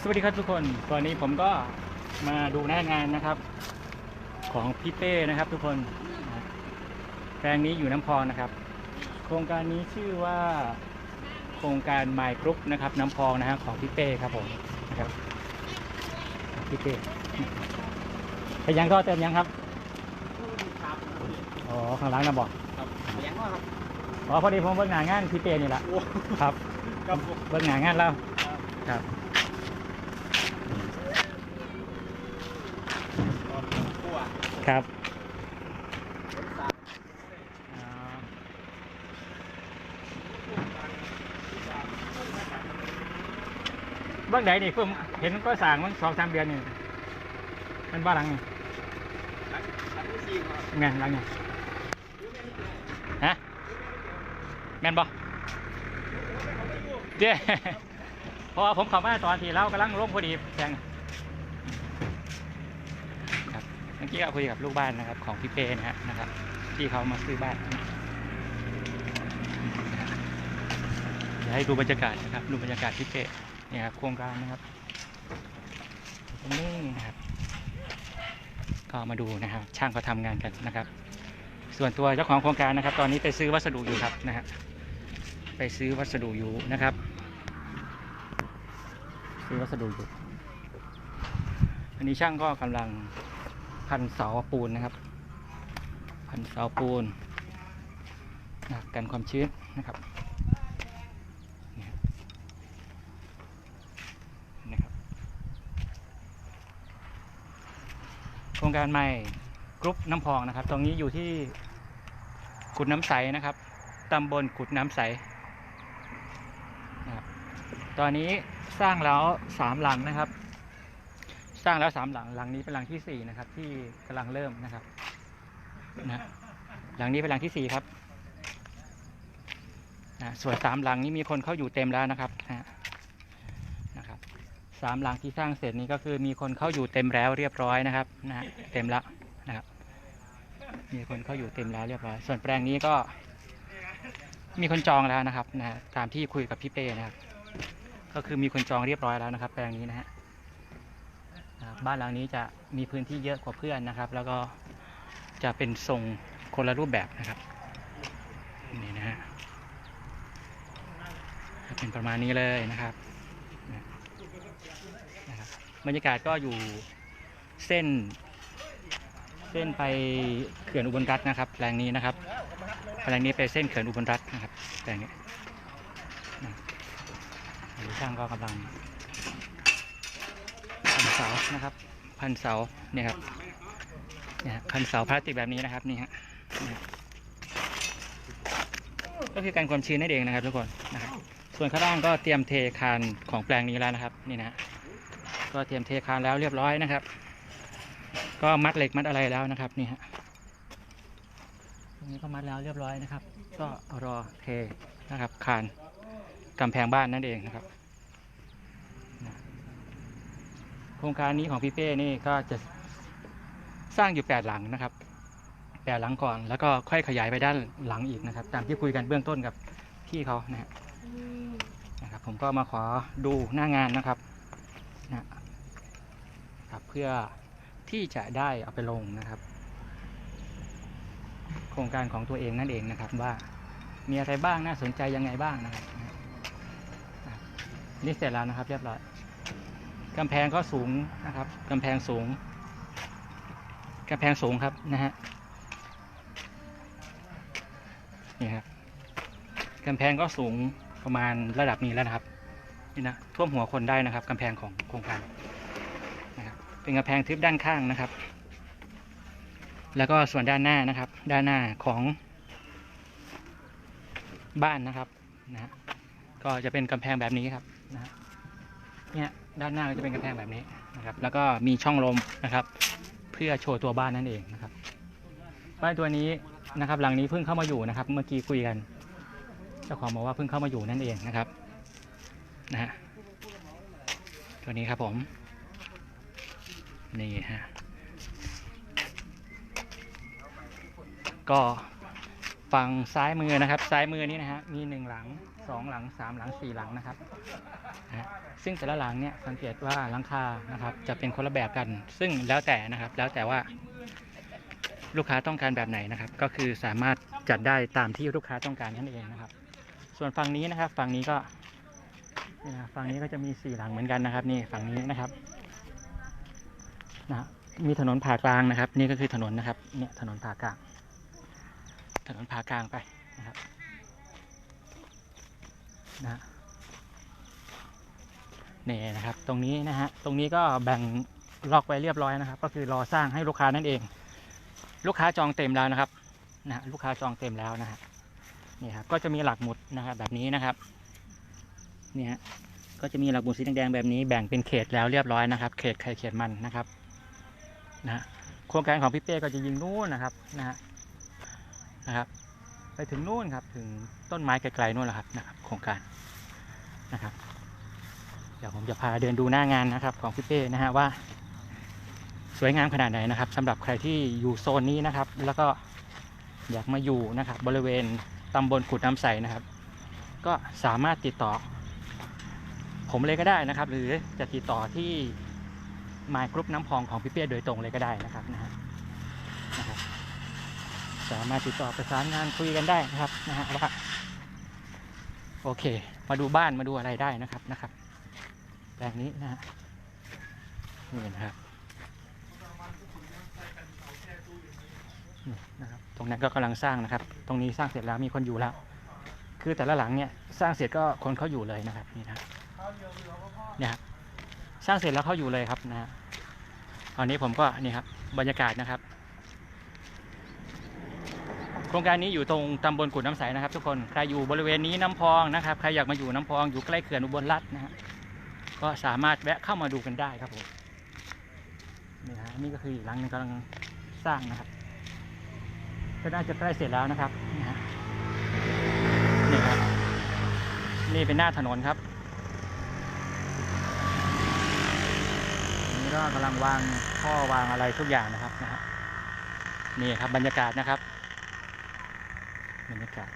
สวัสดีครับทุกคน ตอนนี้ผมก็มาดูหน้างานนะครับ ของพี่เป้นะครับทุกคนแปลงนี้อยู่น้ำพองนะครับ โครงการนี้ชื่อว่าโครงการไมค์กรุ๊ปนะครับ น้ำพองนะฮะของพี่เป้ครับผมนะครับพี่เป้ไปยังก็เติมยังครับครับอ๋อข้างหล่างนะบอกครับเลี้ยงว่าครับอ๋อพอดีผมเบิ่งหน้างานพี่เป้นี่แหละโอ้ครับครับผมเบิ่งหน้างานแล้วครับ ตอนขั้ว ครับามอ่าเบ้างไหนนี่เพิ่มเห็นก็สั่งมันสองสามเดือนนี่มันบ้านหลังนี่หลังหลังที่สี่ครับแม่นหลังนี่ฮะแม่นบ่เจ้พราผมเข้ามาตอนที่เรากำลังลงพอดีแซงครับ เมื่ก็คุยกับลูกบ้านนะครับ ของพี่เป้นะฮะนะครับ ที่เขามาซื้อบ้านเดี๋ยวให้ดูบรรยากาศนะครับ ดูบรรยากาศพี่เป้เนี่ยครับโครงการนะครับตรงนี้นะครับ ก็มาดูนะครับ ช่างเขาทำงานกันนะครับ ส่วนตัวเจ้าของโครงการนะครับ ตอนนี้ไปซื้อวัสดุอยู่ครับนะฮะไปซื้อวัสดุอยู่นะครับ ซื้อวัสดุอยู่อันนี้ช่างก็กำลัง พันเสาปูนนะครับ พันเสาปูนนะกันความชื้นนะครับนะครับ โครงการใหม่กรุ๊ปน้ำพองนะครับ ตรงนี้อยู่ที่กุดน้ำใสนะครับตำบลกุดน้ำใสนะครับตอนนี้สร้างแล้วสามหลังนะครับ สร้างแล้วสามหลังหลังนี้เป็นหลังที่สี่นะครับ ที่กำลังเริ่มนะครับนะหลังนี้เป็นหลังที่สี่ครับนะส่วนสามหลังนี้มีคนเข้าอยู่เต็มแล้วนะครับนะนะครับสามหลังที่สร้างเสร็จนี้ก็คือมีคนเข้าอยู่เต็มแล้วเรียบร้อยนะครับนะเต็มแล้วนะครับ มีคนเข้าอยู่เต็มแล้วเรียบร้อย ส่วนแปลงนี้ก็ มีคนจองแล้วนะครับนะตามที่คุยกับพี่เป้นะครับ ก็คือมีคนจองเรียบร้อยแล้วนะครับ แปลงนี้นะฮะ บ้านหลังนี้จะมีพื้นที่เยอะกว่าเพื่อนนะครับ แล้วก็จะเป็นทรงคนละรูปแบบนะครับนี่นะฮะเป็นประมาณนี้เลยนะครับนะครับบรรยากาศก็อยู่เส้น เส้นไปเขื่อนอุบลรัตน์นะครับแปลงนี้นะครับแปลงนี้ไปเส้นเขื่อนอุบลรัตน์นะครับแปลงนี้ช่างก็กำลัง เสานะครับ พันเสาเนี่ยครับเนี่ยพันเสาพลาสติกแบบนี้นะครับนี่ฮะก็คือการความชื้นนั่นเองนะครับทุกคนนะครับ ส่วนข้างล่างก็เตรียมเทคานของแปลงนี้แล้วนะครับนี่นะฮะก็เตรียมเทคานแล้วเรียบร้อยนะครับ ก็มัดเหล็กมัดอะไรแล้วนะครับนี่ฮะตรงนี้ก็มัดแล้วเรียบร้อยนะครับ ก็รอเทนะครับคานกำแพงบ้านนั่นเองนะครับนะ โครงการนี้ของพี่เป้นี่ก็จะสร้างอยู่แปดหลังนะครับแปดหลังก่อนแล้วก็ค่อยขยายไปด้านหลังอีกนะครับ ตามที่คุยกันเบื้องต้นกับพี่เขานะนะครับ ผมก็มาขอดูหน้างานนะครับนะครับ เพื่อที่จะได้เอาไปลงนะครับ โครงการของตัวเองนั่นเองนะครับ ว่ามีอะไรบ้างน่าสนใจยังไงบ้างนะครับนี่เสร็จแล้วนะครับ เรียบร้อย กำแพงก็สูงนะครับกำแพงสูงกำแพงสูงครับนะฮะนี่ครับกำแพงก็สูงประมาณระดับนี้แล้วนะครับนี่นะท่วมหัวคนได้นะครับกำแพงของโครงการเป็นกระแพงทึบด้านข้างนะครับ แล้วก็ส่วนด้านหน้านะครับ ด้านหน้าของบ้านนะครับนะฮะก็จะเป็นกำแพงแบบนี้ครับนะฮะเนี่ย ด้านหน้าก็จะเป็นกำแพงแบบนี้นะครับ แล้วก็มีช่องลมนะครับ เพื่อโชว์ตัวบ้านนั่นเองนะครับบ้านตัวนี้นะครับ หลังนี้เพิ่งเข้ามาอยู่นะครับ เมื่อกี้คุยกันเจ้าของบอกว่าเพิ่งเข้ามาอยู่นั่นเองนะครับนะฮะตัวนี้ครับผมนี่ฮะก็ ฝั่งซ้ายมือนะครับ ซ้ายมือนี้นะฮะมีหนึ่งหลังสองหลังสามหลังสี่หลังนะครับนะซึ่งแต่ละหลังเนี่ยสังเกตว่าหลังคานะครับ จะเป็นคนละแบบกัน ซึ่งแล้วแต่นะครับ แล้วแต่ว่า ลูกค้าต้องการแบบไหนนะครับ ก็คือสามารถจัดได้ตามที่ลูกค้าต้องการนั่นเองนะครับ ส่วนฝั่งนี้นะครับ ฝั่งนี้ก็ฝั่งนี้ก็จะมีสี่หลังเหมือนกันนะครับ นี่ฝั่งนี้นะครับนะมีถนนผ่ากลางนะครับ นี่ก็คือถนนนะครับ เนี่ยถนนผ่ากลาง ถนนผากลางไปนะครับนะนี่นะครับ ตรงนี้นะฮะ ตรงนี้ก็แบ่งล็อกไว้เรียบร้อยนะครับ ก็คือรอสร้างให้ลูกค้านั่นเอง ลูกค้าจองเต็มแล้วนะครับนะลูกค้าจองเต็มแล้วนะฮะนี่ครับก็จะมีหลักหมุดนะครับแบบนี้นะครับเนี่ยฮะก็จะมีหลักหมุดสีแดงๆแบบนี้แบ่งเป็นเขตแล้วเรียบร้อยนะครับ เขตใครเขตมันนะครับนะฮะโครงการของพี่เป้ก็จะยิงนู่นนะครับนะฮะ นะครับ ไปถึงนู่นครับถึงต้นไม้ไกลๆนู่นแหละครับนะครับ โครงการนะครับ เดี๋ยวผมจะพาเดินดูหน้างานนะครับ ของพี่เป้นะฮะว่า สวยงามขนาดไหนนะครับสำหรับใครที่อยู่โซนนี้นะครับ แล้วก็อยากมาอยู่นะครับ บริเวณตำบลขุดน้ำใสนะครับ ก็สามารถติดต่อ ผมเลยก็ได้นะครับ หรือจะติดต่อที่มายกรุ๊ปน้ำพองของพี่เป้โดยตรงเลยก็ได้นะครับนะฮะ สามารถติดต่อประสานงานคุยกันได้นะครับนะฮะว่าโอเค มาดูบ้านมาดูอะไรได้นะครับนะครับแปลงนี้นะฮะนี่นะครับนะครับ ตรงนั้นก็กำลังสร้างนะครับ ตรงนี้สร้างเสร็จแล้วมีคนอยู่แล้ว คือแต่ละหลังเนี่ยสร้างเสร็จก็คนเขาอยู่เลยนะครับนี่นะเนี่ยครับสร้างเสร็จแล้วเขาอยู่เลยครับนะฮะตอนนี้ผมก็นี่ครับบรรยากาศนะครับ รงการนี้อยู่ตรงตำบลกุดน้ำใสนะครับ ทุกคนใครอยู่บริเวณนี้น้ำพองนะครับใครอยากมาอยู่น้ำพองอยู่ใกล้เขื่อนอุบลรัตน์นะฮะก็สามารถแวะเข้ามาดูกันได้ครับผมนี่ฮะนี่ก็คืออีกหลังนึงกำลังสร้างนะครับก็น่าจะใกล้เสร็จแล้วนะครับนี่ฮะนี่ครับนี่เป็นหน้าถนนครับนี่ก็กำลังวางท่อวางอะไรทุกอย่างนะครับนะฮะนี่ครับบรรยากาศนะครับ บรรยากาศ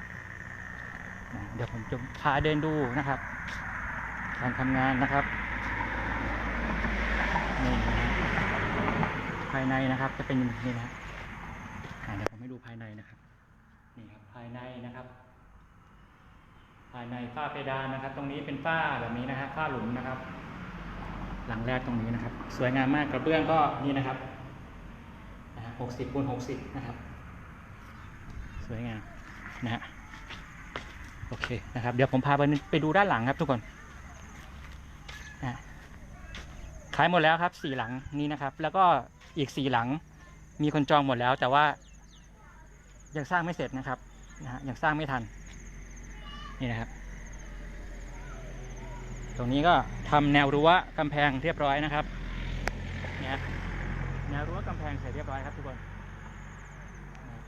เดี๋ยวผมจะพาเดินดูนะครับ การทำงานนะครับนี่ภายในนะครับจะเป็นนี่นะฮะเดี๋ยวผมให้ดูภายในนะครับนี่ครับภายในนะครับ ภายในฝ้าเพดานนะครับ ตรงนี้เป็นฝ้าแบบนี้นะฮะฝ้าหลุมนะครับ หลังแรกตรงนี้นะครับ สวยงามมากกระเบื้องก็นี่นะครับหกสิบคูณหกสิบนะครับ สวยงาม นะฮะโอเคนะครับเดี๋ยวผมพาไปไปดูด้านหลังครับทุกคนนะขายหมดแล้วครับสี่หลังนี้นะครับ แล้วก็อีกสี่หลังมีคนจองหมดแล้ว แต่ว่า ยังสร้างไม่เสร็จนะครับนะฮะยังสร้างไม่ทันนี่นะครับตรงนี้ก็ทำแนวรั้วกำแพงเรียบร้อยนะครับเนี่ยแนวรั้วกำแพงเสร็จเรียบร้อยครับทุกคนนะ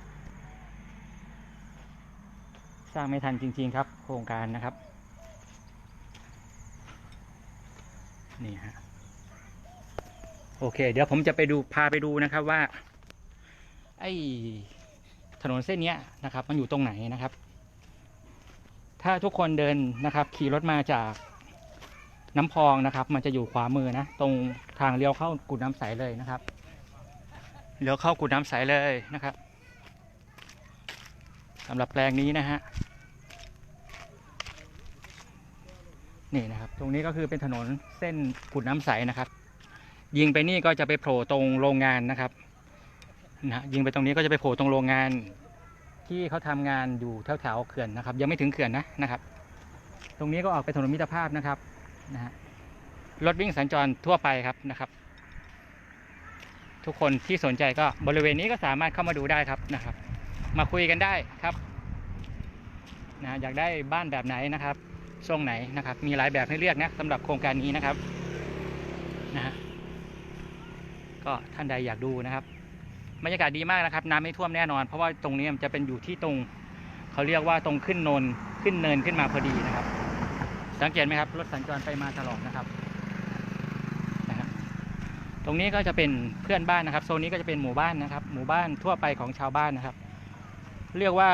สร้างไม่ทันจริง ๆ ครับ โครงการนะครับ นี่ฮะโอเค เดี๋ยวผมจะไปดูพาไปดูนะครับว่า ไอ้ถนนเส้นนี้นะครับ มันอยู่ตรงไหนนะครับ ถ้าทุกคนเดินนะครับ ขี่รถมาจากน้ำพองนะครับ มันจะอยู่ขวามือนะ ตรงทางเลี้ยวเข้ากุดน้ำใสเลยนะครับเลี้ยวเข้ากุดน้ำใสเลยนะครับ สำหรับแปลงนี้นะฮะนี่นะครับ ตรงนี้ก็คือเป็นถนนเส้นขุดน้ำใสนะครับ ยิงไปนี่ก็จะไปโผล่ตรงโรงงานนะครับนะฮะยิงไปตรงนี้ก็จะไปโผล่ตรงโรงงาน ที่เขาทำงานอยู่แถวแถวๆเขื่อนนะครับ ยังไม่ถึงเขื่อนนะนะครับ ตรงนี้ก็ออกไปถนนมิตรภาพนะครับนะฮะรถวิ่งสัญจรทั่วไปครับนะครับ ทุกคนที่สนใจก็บริเวณนี้ก็สามารถเข้ามาดูได้ครับนะครับ มาคุยกันได้ครับนะอยากได้บ้านแบบไหนนะครับทรงไหนนะครับ มีหลายแบบให้เลือกนะสำหรับโครงการนี้นะครับนะฮะก็ท่านใดอยากดูนะครับบรรยากาศดีมากนะครับ น้ำไม่ท่วมแน่นอน เพราะว่าตรงนี้มันจะเป็นอยู่ที่ตรงเขาเรียกว่าตรงขึ้นนนขึ้นเนินขึ้นมาพอดีนะครับ สังเกตไหมครับรถสัญจรไปมาตลอดนะครับนะฮะตรงนี้ก็จะเป็นเพื่อนบ้านนะครับโซนนี้ก็จะเป็นหมู่บ้านนะครับ หมู่บ้านทั่วไปของชาวบ้านนะครับ เรียกว่า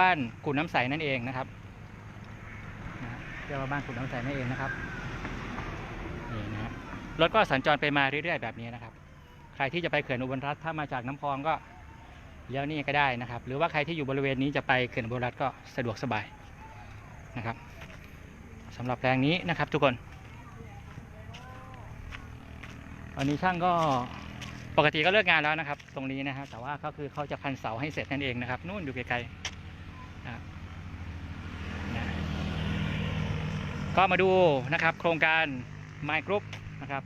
บ้านกุดน้ำใสนั่นเองนะครับเรียกว่าบ้านขุดน้ำใสนั่นเองนะครับรถก็สัญจรไปมาเรื่อยๆแบบนี้นะครับ ใครที่จะไปเขื่อนอุบลรัฐถ้ามาจากน้ำพองก็เลี้ยวนี่ก็ได้นะครับ หรือว่าใครที่อยู่บริเวณนี้จะไปเขื่อนอุบลรัฐก็สะดวกสบายนะครับสำหรับแปลงนี้นะครับทุกคนวันนี้ช่างก็ ปกติก็เลิกงานแล้วนะครับ ตรงนี้นะฮะแต่ว่าก็คือเขาจะพันเสาให้เสร็จนั่นเองนะครับนู่นอยู่ไกลๆนะครับนะก็มาดูนะครับ โครงการ My Group นะครับ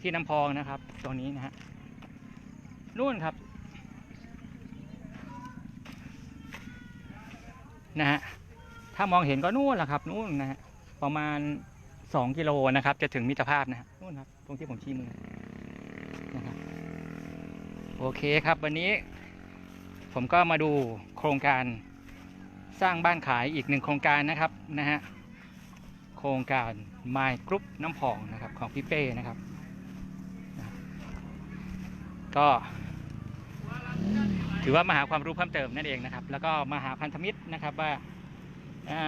ที่น้ำพองนะครับ ตรงนี้นะฮะนู่นครับนะฮะถ้ามองเห็นก็นู่นแหละครับนู่นนะฮะประมาณสองกิโลนะครับ จะถึงมิตรภาพนะฮะนู่นครับ ตรงที่ผมชี้มือ โอเคครับวันนี้ ผมก็มาดูโครงการสร้างบ้านขายอีกหนึ่งโครงการนะครับนะฮะโครงการ My Group น้ำพองนะครับของพี่เป้นะครับ ก็ถือว่ามาหาความรู้เพิ่มเติมนั่นเองนะครับ แล้วก็มาหาพันธมิตรนะครับว่าอ่า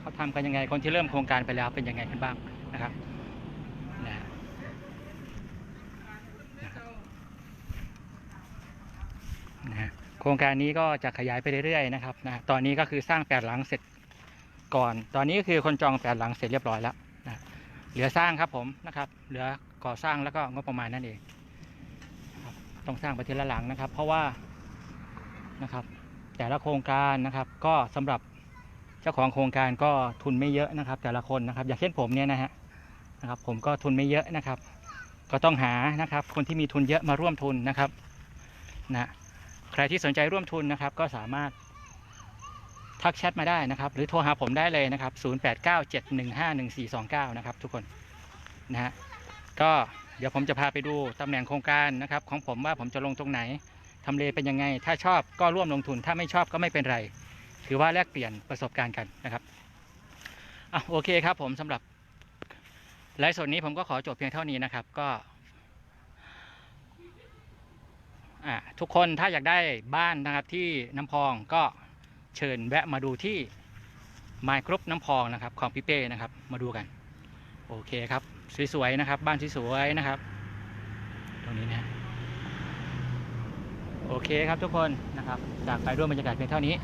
เขาทำกันยังไงคนที่เริ่มโครงการไปแล้วเป็นยังไงกันบ้างนะครับนะ นะฮะโครงการนี้ก็จะขยายไปเรื่อยๆนะครับนะตอนนี้ก็คือสร้างแปดหลังเสร็จก่อน ตอนนี้ก็คือคนจองแปดหลังเสร็จเรียบร้อยแล้วนะเหลือสร้างครับผมนะครับ เหลือก่อสร้างแล้วก็งบประมาณนั่นเองต้องสร้างไปทีละหลังนะครับ เพราะว่านะครับ แต่ละโครงการนะครับ ก็สำหรับเจ้าของโครงการก็ทุนไม่เยอะนะครับ แต่ละคนนะครับ อย่างเช่นผมเนี่ยนะฮะนะครับ ผมก็ทุนไม่เยอะนะครับ ก็ต้องหานะครับ คนที่มีทุนเยอะมาร่วมทุนนะครับนะ ใครที่สนใจร่วมทุนนะครับ ก็สามารถทักแชทมาได้นะครับ หรือโทรหาผมได้เลยนะครับ 0897151429 นะครับ ทุกคนนะฮะก็เดี๋ยวผมจะพาไปดูตำแหน่งโครงการนะครับ ของผมว่าผมจะลงตรงไหนทำเลเป็นยังไง ถ้าชอบก็ร่วมลงทุน ถ้าไม่ชอบก็ไม่เป็นไร ถือว่าแลกเปลี่ยนประสบการณ์กันนะครับอะโอเคครับผมสำหรับไลฟ์สดนี้ผมก็ขอจบเพียงเท่านี้นะครับ ก็อะ ทุกคนถ้าอยากได้บ้านนะครับที่น้ำพองก็เชิญแวะมาดูที่ไมโครบน้ำพองนะครับของพี่เป้นะครับมาดูกัน โอเคครับ สวยๆนะครับ บ้านสวยๆนะครับ ตรงนี้นะโอเคครับทุกคนนะครับจากไปร่วมบรรยากาศเพียงเท่านี้